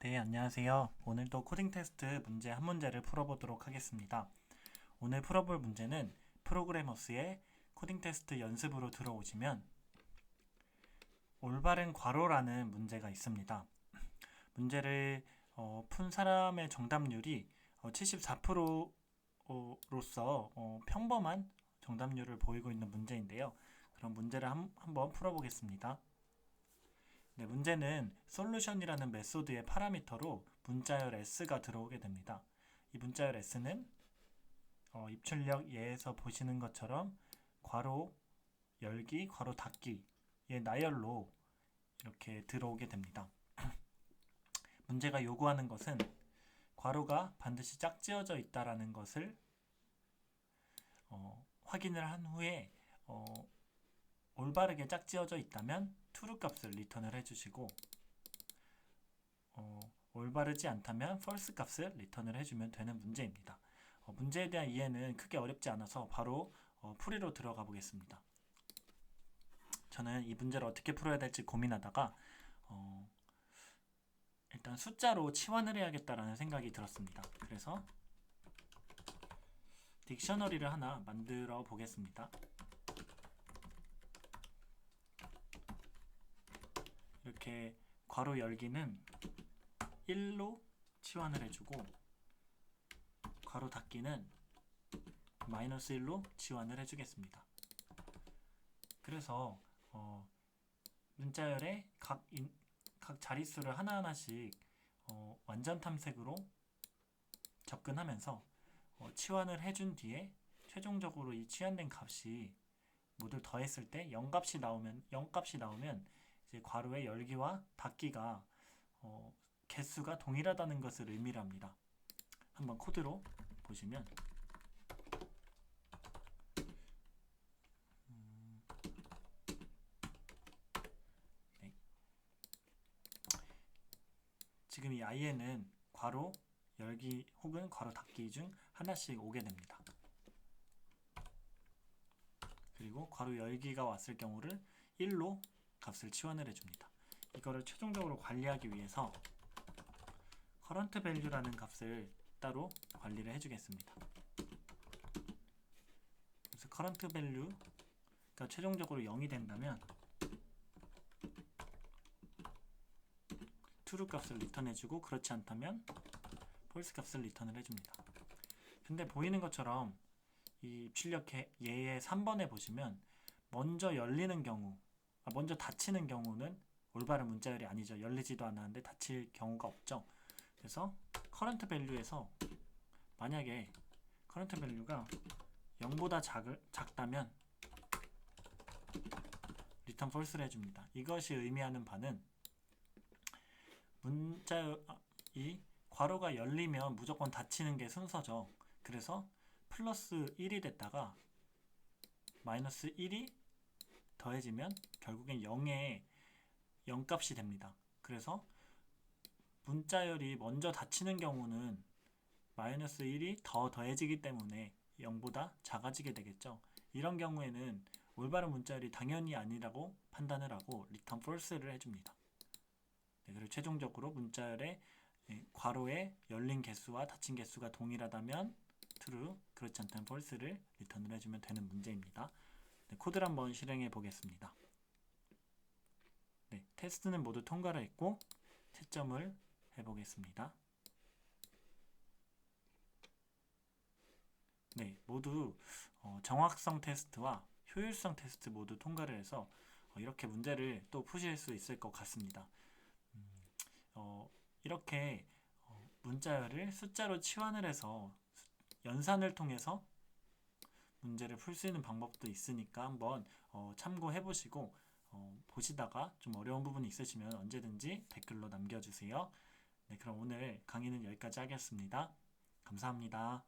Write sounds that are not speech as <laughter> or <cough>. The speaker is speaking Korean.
네, 안녕하세요. 오늘도 코딩 테스트 문제 한 문제를 풀어보도록 하겠습니다. 오늘 풀어볼 문제는 프로그래머스의 코딩 테스트 연습으로 들어오시면 올바른 괄호라는 문제가 있습니다. 문제를 어, 푼 사람의 정답률이 어, 74%로서 어, 평범한 정답률을 보이고 있는 문제인데요. 그럼 문제를 한, 한번 풀어보겠습니다. 네, 문제는 솔루션이라는 메소드의 파라미터로 문자열 s가 들어오게 됩니다. 이 문자열 s는 어, 입출력 예에서 보시는 것처럼 괄호 열기, 괄호 닫기의 나열로 이렇게 들어오게 됩니다. <clears throat> 문제가 요구하는 것은 괄호가 반드시 짝지어져 있다라는 것을 어, 확인을 한 후에 어, 올바르게 짝지어져 있다면 true 값을 리턴을 해주시고 어, 올바르지 않다면 false 값을 리턴을 해주면 되는 문제입니다. 어, 문제에 대한 이해는 크게 어렵지 않아서 바로 어, 풀이로 들어가 보겠습니다. 저는 이 문제를 어떻게 풀어야 될지 고민하다가 어, 일단 숫자로 치환을 해야겠다라는 생각이 들었습니다. 그래서 딕셔너리를 하나 만들어 보겠습니다. 이렇게 괄호 열기는 1로 치환을 해주고 괄호 닫기는 마이너스 1로 치환을 해주겠습니다. 그래서 어, 문자열의 각, 인, 각 자릿수를 하나하나씩 어, 완전 탐색으로 접근하면서 어, 치환을 해준 뒤에 최종적으로 이 치환된 값이 모두 더했을 때 0값이 나오면 0값이 나오면 이제 괄호의 열기와 닫기가 어, 개수가 동일하다는 것을 의미를 합니다. 한번 코드로 보시면 음, 네. 지금 이 i에는 괄호 열기 혹은 괄호 닫기 중 하나씩 오게 됩니다. 그리고 괄호 열기가 왔을 경우를 1로 값을 치환을 해줍니다. 이거를 최종적으로 관리하기 위해서 current value라는 값을 따로 관리를 해주겠습니다. 그래서 current value가 최종적으로 0이 된다면 true 값을 리턴해주고 그렇지 않다면 false 값을 리턴을 해줍니다. 근데 보이는 것처럼 이 입출력 예의 3번에 보시면 먼저 열리는 경우 아, 먼저 닫히는 경우는 올바른 문자열이 아니죠. 열리지도 않았는데 닫힐 경우가 없죠. 그래서 current value에서 만약에 current value가 0보다 작을, 작다면 return false를 해줍니다. 이것이 의미하는 바는 문자 이 괄호가 열리면 무조건 닫히는 게 순서죠. 그래서 플러스 1이 됐다가 마이너스 1이 더해지면 결국엔 0의 0값이 됩니다. 그래서 문자열이 먼저 닫히는 경우는 마이너스 1이 더 더해지기 때문에 0보다 작아지게 되겠죠. 이런 경우에는 올바른 문자열이 당연히 아니라고 판단을 하고 return false를 해줍니다. 네, 그리고 최종적으로 문자열의 예, 괄호의 열린 개수와 닫힌 개수가 동일하다면 true, 그렇지 않다면 false를 리턴을 해주면 되는 문제입니다. 네, 코드를 한번 실행해 보겠습니다. 네, 테스트는 모두 통과를 했고 채점을 해보겠습니다. 네, 모두 어, 정확성 테스트와 효율성 테스트 모두 통과를 해서 어, 이렇게 문제를 또 푸실 수 있을 것 같습니다. 음, 어, 이렇게 어, 문자열을 숫자로 치환을 해서 연산을 통해서 문제를 풀 수 있는 방법도 있으니까 한번 어, 참고해 보시고 어, 보시다가 좀 어려운 부분이 있으시면 언제든지 댓글로 남겨주세요. 네, 그럼 오늘 강의는 여기까지 하겠습니다. 감사합니다.